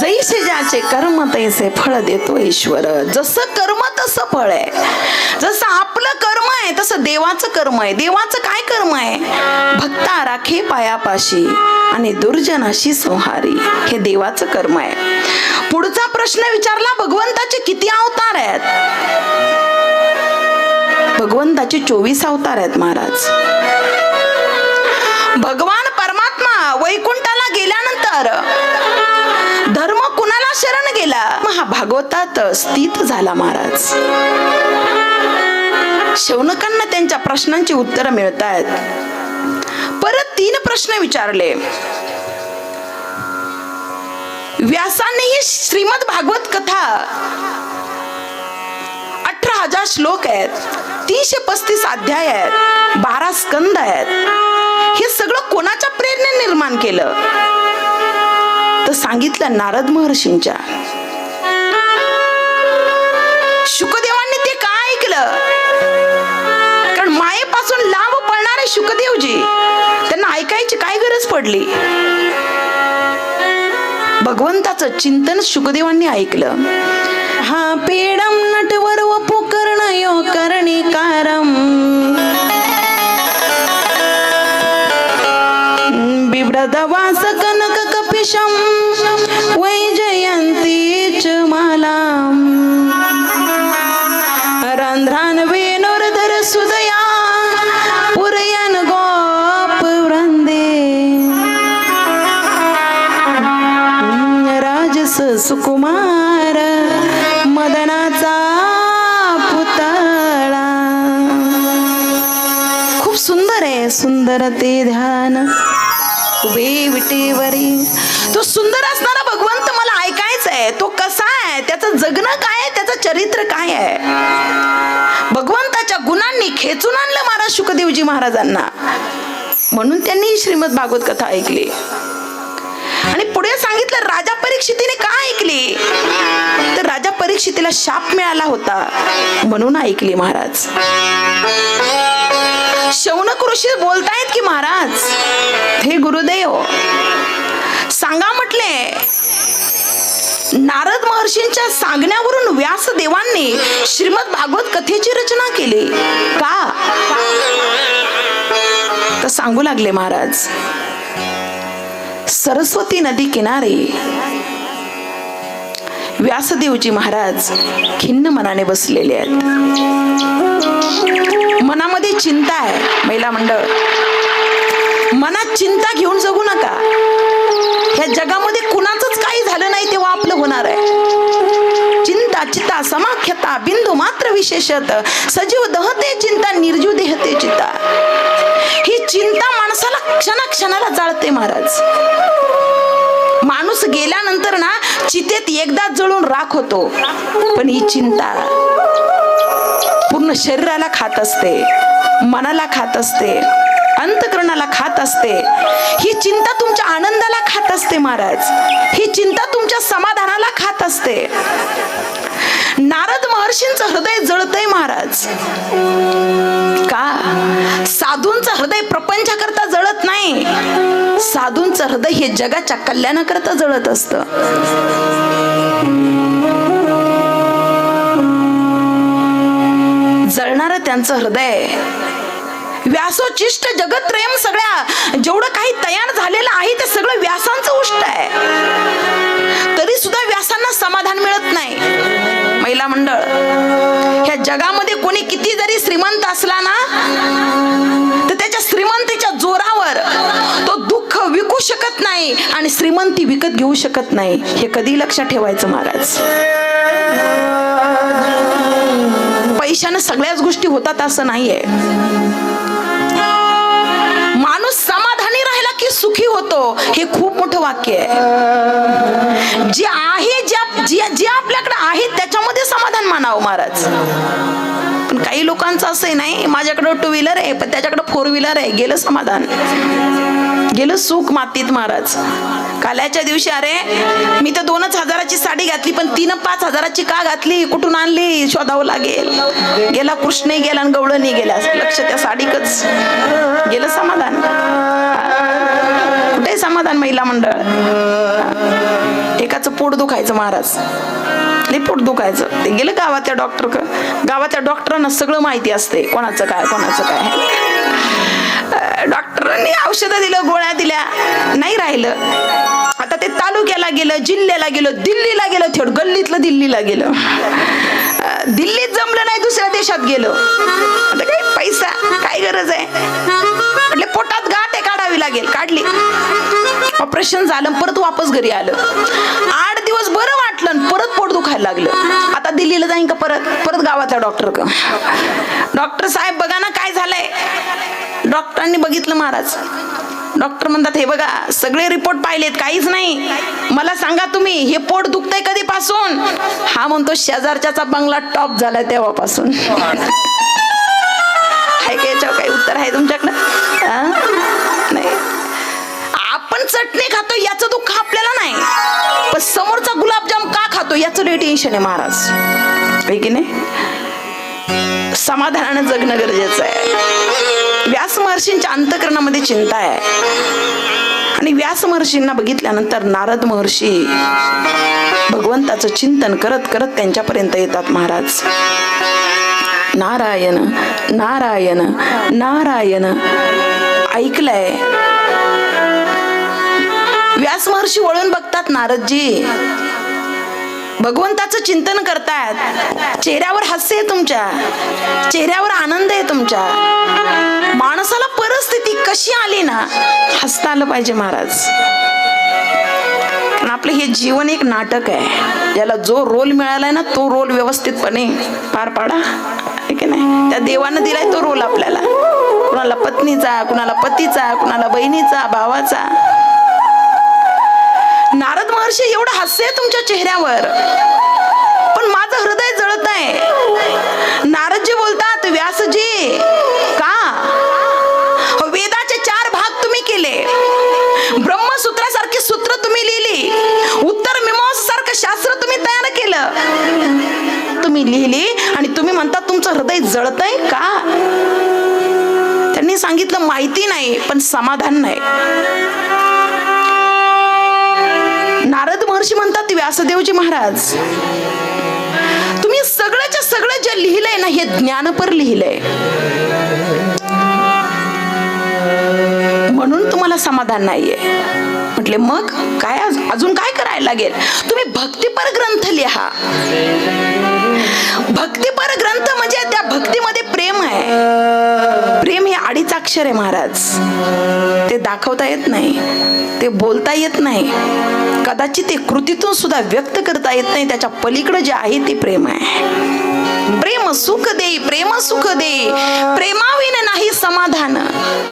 जैसे ज्याचे कर्म तैसे फळ देतो ईश्वर. जसं कर्म तसं फळ आहे. जसं आपलं कर्म आहे तसं देवाचं कर्म आहे. देवाचं काय कर्म आहे? भक्ता राखे पायापाशी आणि दुर्जनाशी संहारी. हे देवाचं कर्म आहे. पुढचा प्रश्न विचारला भगवंताचे किती अवतार आहेत? भगवंताचे चोवीस अवतार आहेत महाराज. भगवान परमात्मा वैकुंठाला गेल्यानंतर धर्म कुणाला शरण गेला? महाभागवतात हा भागवतात स्थित झाला महाराज. शौनकांना त्यांच्या प्रश्नांची उत्तरं मिळत आहेत परत तीन प्रश्न विचारले. व्यासाने ही श्रीमद भागवत कथा अठरा हजार श्लोक आहेत. तीनशे पस्तीस अध्याय आहेत. बारा स्कंद आहेत. हे सगळं कोणाच्या प्रेरणे निर्माण केलं? तर सांगितलं नारद महर्षींच्या. शुकदेवांनी ते काय ऐकलं? कारण मायेपासून लांब पळणारे शुकदेवजी त्यांना ऐकायची काय गरज पडली? भगवंताचं चिंतन शुकदेवांनी ऐकलं. हा पेडम नटवर वपु यो कर्णिकारम कनककपिशं कनक कपिशम वैजयंती च मालाम रंध्रान वेणुरधर सुदया पुरयन गोप वृंदे राजस सुकुमार मदनाचा पुतळा। खूप सुंदर आहे सुंदर ते ध्यान. उभे विटेवरी. तो सुंदर असणारा भगवंत मला ऐकायचा आहे. तो कसा आहे? त्याचं जगणं काय आहे? त्याचं चरित्र काय आहे? भगवंताच्या गुणांनी खेचून आणलं महाराज शुकदेवजी महाराजांना. म्हणून त्यांनी श्रीमद भागवत कथा ऐकली. आणि पुढे सांगितलं राजा परीक्षितीने का ऐकली? तर राजा परीक्षितीला शाप मिळाला होता म्हणून ऐकली महाराज. शौनक ऋषी बोलतायत की महाराज हे गुरुदेव सांगा म्हटले नारद महर्षींच्या सांगण्यावरून व्यास देवांनी श्रीमद भागवत कथेची रचना केली. का? तर सांगू लागले महाराज सरस्वती नदी किनारी व्यासदेवजी महाराज खिन्न मनाने बसलेले आहेत. मनामध्ये चिंता आहे महिला मंडळ. मनात चिंता घेऊन जगू नका. ह्या जगामध्ये कुणाचंच काही झालं नाही तेव्हा आपलं होणार आहे. चिंता चिता समाख्यता बिंदू मात्र विशेषत. सजीव दहते चिंता निर्जीव देहते चिता. ही चिंता माणसाला क्षणाक्षणाला जाळते महाराज. माणूस गेल्यानंतर ना चितेत एकदा जळून राख होतो. पण ही चिंता पूर्ण शरीराला खात असते मनाला खात असते अंतकरणाला खात असते. ही चिंता तुमच्या आनंदाला खात असते महाराज. ही चिंता तुमच्या समाधानाला खात असते. नारद महर्षींचं हृदय जळतय महाराज. का? साधूंचं हृदय प्रपंचाकरता जळत नाही. साधूंचं हृदय हे जगाच्या कल्याणाकरता जळत असत. जळणार त्यांचं हृदय. व्यासोचिष्ट जगत्रेम सगळ्या जेवढं काही तयार झालेलं आहे ते सगळं व्यासांचं उष्ट आहे. तरी सुद्धा व्यासांना समाधान मिळत नाही. जगामध्ये कोणी किती जरी श्रीमंत असला ना तर त्याच्या श्रीमंतीच्या जोरावर तो दुःख विकू शकत नाही आणि श्रीमंती विकत घेऊ शकत नाही. हे कधी लक्षात ठेवायचं महाराज? पैशानं सगळ्याच गोष्टी होतात असं नाहीये. माणूस समाधानी राहिला की सुखी होतो हे खूप मोठं वाक्य आहे. जे आहे ज्या जे जे आपल्याकडे आहे त्याच्यामध्ये समाधान मानावं महाराज पण काही लोकांचं असंही नाही माझ्याकडं टू व्हीलर आहे पण त्याच्याकडं फोर व्हीलर आहे गेलं समाधान. गेलं सुख मातीत महाराज. काल्याच्या दिवशी अरे मी तर दोनच हजाराची साडी घातली पण तीन पाच हजाराची का घातली? कुठून आणली? शोधावं लागेल. गेला कृष्णही गेला आणि गवळणी गेला. लक्ष त्या साडीकच. गेलं समाधान. कुठे समाधान महिला मंडळ? पोट दुखायचं महाराज. लई पोट दुखायचं. ते गेलं गावातल्या डॉक्टर गावातल्या डॉक्टरांना सगळं माहिती असते. कोणाचं काय कोणाचं काय. डॉक्टरांनी औषधं दिलं गोळ्या दिल्या. नाही राहिलं. आता ते तालुक्याला गेलं जिल्ह्याला गेलं दिल्लीला गेलं थेट गल्लीतलं दिल्लीला गेलं. दिल्लीत जमलं नाही दुसऱ्या देशात गेलं. आता काय पैसा काय गरज आहे? म्हटले पोटात गाठ आहे काढावी लागेल. काढली. ऑपरेशन झालं परत वापस घरी आलं. दिवस बरं वाटलं परत पोट दुखायला लागलं. आता दिल्लीला जाईन का परत? परत गावातल्या डॉक्टर का डॉक्टर साहेब बघा ना काय झालंय. डॉक्टरांनी बघितलं महाराज. डॉक्टर म्हणतात हे बघा सगळे रिपोर्ट पाहिलेत काहीच नाही. मला सांगा तुम्ही हे पोट दुखतंय कधीपासून? हा म्हणतो शेजारच्याचा बंगला टॉप झालाय तेव्हापासून. काय का याच्यावर काही उत्तर आहे तुमच्याकडं? आपण चटणी खातो याचं दुःख आपल्याला नाही. पण समोरचा गुलाबजाम का खातो याचं लई टेन्शन आहे महाराज. आहे की नाही? समाधानानं जगणं गरजेचं आहे. व्यास महर्षींच्या अंतकरणामध्ये चिंता आहे. आणि व्यास महर्षींना बघितल्यानंतर नारद महर्षी भगवंताचं चिंतन करत करत त्यांच्यापर्यंत येतात महाराज. नारायण नारायण नारायण ऐकलंय. व्यास महर्षी वळून बघतात नारदजी. भगवंताचं चिंतन करतायत चेहऱ्यावर हास्य आहे तुमच्या. चेहऱ्यावर आनंद आहे तुमच्या. माणसाला परिस्थिती कशी आली ना हसता आलं पाहिजे महाराज. कारण आपलं हे जीवन एक नाटक आहे. ज्याला जो रोल मिळालाय ना तो रोल व्यवस्थितपणे पार पाडा. की नाही? त्या देवानं दिलाय तो रोल आपल्याला. कुणाला पत्नीचा कुणाला पतीचा कुणाला बहिणीचा भावाचा. नारद महर्षी एवढं हास्य आहे तुमच्या चेहऱ्यावर. पण माझं हृदय जळत आहे नारदजी बोलतात व्यासजी का? वेदाचे चार भाग तुम्ही केले. ब्रह्मसूत्रासारखी सूत्र तुम्ही लिहिली. उत्तर मीमांस सारखं शास्त्र तुम्ही तयार केलं. तुम्ही लिहिली आणि तुम्ही म्हणता तुमचं हृदय जळतंय का? त्यांनी सांगितलं माहिती नाही पण समाधान नाही. नारद महर्षी म्हणतात व्यासदेवजी महाराज तुम्ही सगळ्याच्या सगळं जे लिहिलंय ना हे ज्ञानपर लिहिलंय. म्हणून तुम्हाला समाधान नाहीये. म्हटले मग काय अजून काय करायला लागेल? तुम्ही भक्तिपर ग्रंथ लिहा. भक्तिपर ग्रंथ म्हणजे त्या भक्तीमध्ये प्रेम आहे. प्रेम हे अडीच अक्षर आहे महाराज. ते दाखवता येत नाही. ते बोलता येत नाही. कदाचित ते कृतीतून सुद्धा व्यक्त करता येत नाही. त्याच्या पलीकडे जे आहे ते प्रेम आहे. प्रेम सुख दे प्रेम सुख दे. प्रेमाविन नाही समाधान.